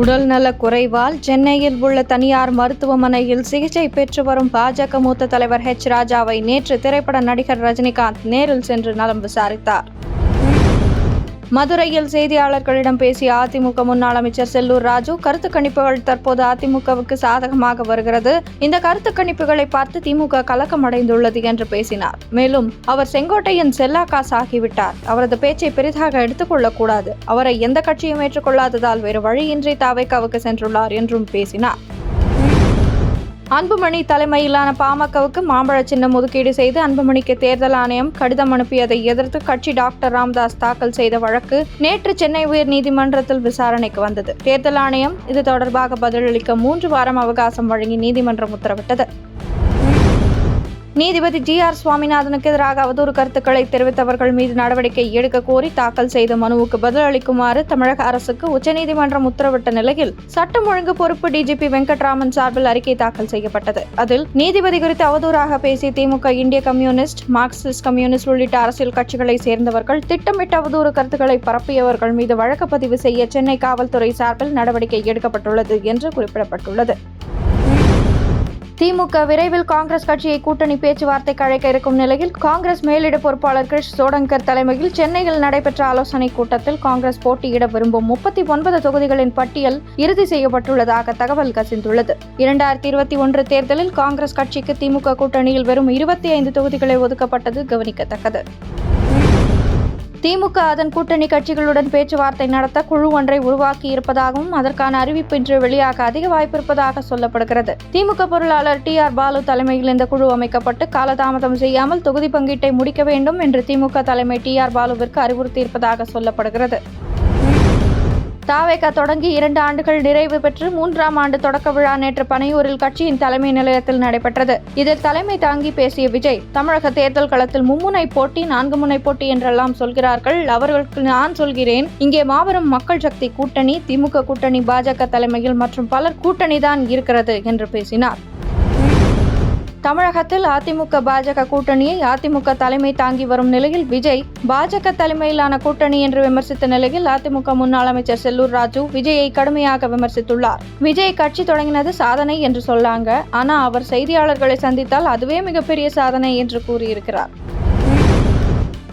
உடல்நல குறைவால் சென்னையில் உள்ள தனியார் மருத்துவமனையில் சிகிச்சை பெற்று வரும் பாஜக மூத்த தலைவர் ஹெச் ராஜாவை நேற்று திரைப்பட நடிகர் ரஜினிகாந்த் நேரில் சென்று நலம் விசாரித்தார். மதுரையில் செய்தியாளர்களிடம் பேசிய அதிமுக முன்னாள் அமைச்சர் செல்லூர் ராஜு கருத்து கணிப்புகள் தற்போது அதிமுகவுக்கு சாதகமாக வருகிறது. இந்த கருத்து கணிப்புகளை பார்த்து திமுக கலக்கமடைந்துள்ளது என்று பேசினார். மேலும் அவர் செங்கோட்டையின் செல்லா காசு ஆகிவிட்டார் அவரது பேச்சை பெரிதாக எடுத்துக்கொள்ளக்கூடாது. அவரை எந்த கட்சியும் ஏற்றுக்கொள்ளாததால் வேறு வழியின்றி தாவைக்காவுக்கு சென்றுள்ளார் என்றும் பேசினார். அன்புமணி தலைமையிலான பாமகவுக்கு மாம்பழ சின்னம் ஒதுக்கீடு செய்து அன்புமணிக்கு தேர்தல் ஆணையம் கடிதம் அனுப்பியதை எதிர்த்து கட்சி டாக்டர் ராம்தாஸ் தாக்கல் செய்த வழக்கு நேற்று சென்னை உயர்நீதிமன்றத்தில் விசாரணைக்கு வந்தது. தேர்தல் ஆணையம் இது தொடர்பாக பதிலளிக்க மூன்று வாரம் அவகாசம் வழங்கி நீதிமன்றம் உத்தரவிட்டது. நீதிபதி ஜி ஆர் சுவாமிநாதனுக்கு எதிராக அவதூறு கருத்துக்களை தெரிவித்தவர்கள் மீது நடவடிக்கை எடுக்க கோரி தாக்கல் செய்த மனுவுக்கு பதிலளிக்குமாறு தமிழக அரசுக்கு உச்சநீதிமன்றம் உத்தரவிட்ட நிலையில் சட்டம் ஒழுங்கு பொறுப்பு டிஜிபி வெங்கட்ராமன் சார்பில் அறிக்கை தாக்கல் செய்யப்பட்டது. அதில் நீதிபதி குறித்து அவதூறாக பேசி திமுக இந்திய கம்யூனிஸ்ட் மார்க்சிஸ்ட் கம்யூனிஸ்ட் உள்ளிட்ட அரசியல் கட்சிகளை சேர்ந்தவர்கள் திட்டமிட்ட அவதூறு கருத்துக்களை பரப்பியவர்கள் மீது வழக்கு பதிவு செய்ய சென்னை காவல்துறை சார்பில் நடவடிக்கை எடுக்கப்பட்டுள்ளது என்று குறிப்பிடப்பட்டுள்ளது. திமுக விரைவில் காங்கிரஸ் கட்சியை கூட்டணி பேச்சுவார்த்தைக்கு அழைக்க இருக்கும் நிலையில் காங்கிரஸ் மேலிட பொறுப்பாளர் கிரிஷ் சோடங்கர் தலைமையில் சென்னையில் நடைபெற்ற ஆலோசனைக் கூட்டத்தில் காங்கிரஸ் போட்டியிட விரும்பும் முப்பத்தி ஒன்பது தொகுதிகளின் பட்டியல் இறுதி செய்யப்பட்டுள்ளதாக தகவல் கசிந்துள்ளது. இரண்டாயிரத்தி இருபத்தி ஒன்று தேர்தலில் காங்கிரஸ் கட்சிக்கு திமுக கூட்டணியில் வெறும் இருபத்தி ஐந்து தொகுதிகளை ஒதுக்கப்பட்டது கவனிக்கத்தக்கது. திமுக அதன் கூட்டணி கட்சிகளுடன் பேச்சுவார்த்தை நடத்த குழு ஒன்றை உருவாக்கி இருப்பதாகவும் அதற்கான அறிவிப்பு இன்று வெளியாக அதிக வாய்ப்பு இருப்பதாக சொல்லப்படுகிறது. திமுக பொருளாளர் டி ஆர் பாலு தலைமையில் இந்த குழு அமைக்கப்பட்டு காலதாமதம் செய்யாமல் தொகுதி பங்கீட்டை முடிக்க வேண்டும் என்று திமுக தலைமை டி ஆர் பாலுவிற்கு அறிவுறுத்தியிருப்பதாக சொல்லப்படுகிறது. தாவேகா தொடங்கி இரண்டு ஆண்டுகள் நிறைவு பெற்று மூன்றாம் ஆண்டு தொடக்க விழா நேற்று பனையூரில் கட்சியின் தலைமை நிலையத்தில் நடைபெற்றது. இதில் தலைமை தாங்கி பேசிய விஜய் தமிழக தேர்தல் களத்தில் மும்முனை போட்டி நான்கு முனை போட்டி என்றெல்லாம் சொல்கிறார்கள். அவர்களுக்கு நான் சொல்கிறேன் இங்கே மாபெரும் மக்கள் சக்தி கூட்டணி திமுக கூட்டணி பாஜக தலைமையில் மற்றும் பலர் கூட்டணி தான் இருக்கிறது என்று பேசினார். தமிழகத்தில் அதிமுக பாஜக கூட்டணியை அதிமுக தலைமை தாங்கி வரும் நிலையில் விஜய் பாஜக தலைமையிலான கூட்டணி என்று விமர்சித்த நிலையில் அதிமுக முன்னாள் அமைச்சர் செல்லூர் ராஜு விஜயை கடுமையாக விமர்சித்துள்ளார். விஜய் கட்சி தொடங்கினது சாதனை என்று சொல்லாங்க. ஆனா அவர் செய்தியாளர்களை சந்தித்தால் அதுவே மிகப்பெரிய சாதனை என்று கூறியிருக்கிறார்.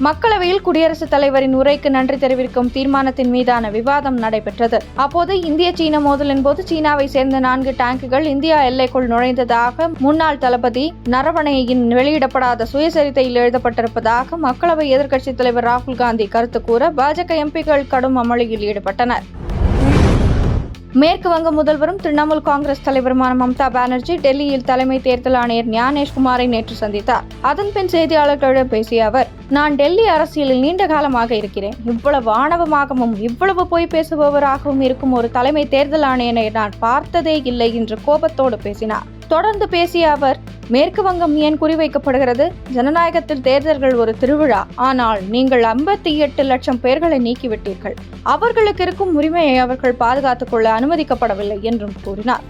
மக்களவையில் குடியரசுத் தலைவரின் உரைக்கு நன்றி தெரிவிக்கும் தீர்மானத்தின் மீதான விவாதம் நடைபெற்றது. அப்போது இந்திய சீன மோதலின் போது சீனாவை சேர்ந்த நான்கு டேங்குகள் இந்தியா எல்லைக்குள் நுழைந்ததாக முன்னாள் தளபதி நரவணையின் வெளியிடப்படாத சுயசரிதையில் எழுதப்பட்டிருப்பதாக மக்களவை எதிர்க்கட்சித் தலைவர் ராகுல் காந்தி கருத்து கூற பாஜக எம்பிக்கள் கடும் அமளியில் ஈடுபட்டனர். மேற்கு வங்க முதல்வரும் திரிணாமுல் காங்கிரஸ் தலைவருமான மம்தா பானர்ஜி டெல்லியில் தலைமை தேர்தல் ஆணையர் ஞானேஷ்குமாரை நேற்று சந்தித்தார். அதன் பின் செய்தியாளர்களிடம் பேசிய அவர் நான் டெல்லி அரசியலில் நீண்ட காலமாக இருக்கிறேன். இவ்வளவு ஆணவமாகவும் இவ்வளவு பொய் பேசுபவராகவும் இருக்கும் ஒரு தலைமை தேர்தல் ஆணையனை நான் பார்த்ததே இல்லை என்று கோபத்தோடு பேசினார். தொடர்ந்து பேசிய அவர் மேற்கு வங்கம் ஏன் குறிவைக்கப்படுகிறது? ஜனநாயகத்தில் தேர்தல்கள் ஒரு திருவிழா. ஆனால் நீங்கள் ஐம்பத்தி எட்டு லட்சம் பேர்களை நீக்கிவிட்டீர்கள். அவர்களுக்கு இருக்கும் உரிமையை அவர்கள் பாதுகாத்துக் கொள்ள அனுமதிக்கப்படவில்லை என்றும் கூறினார்.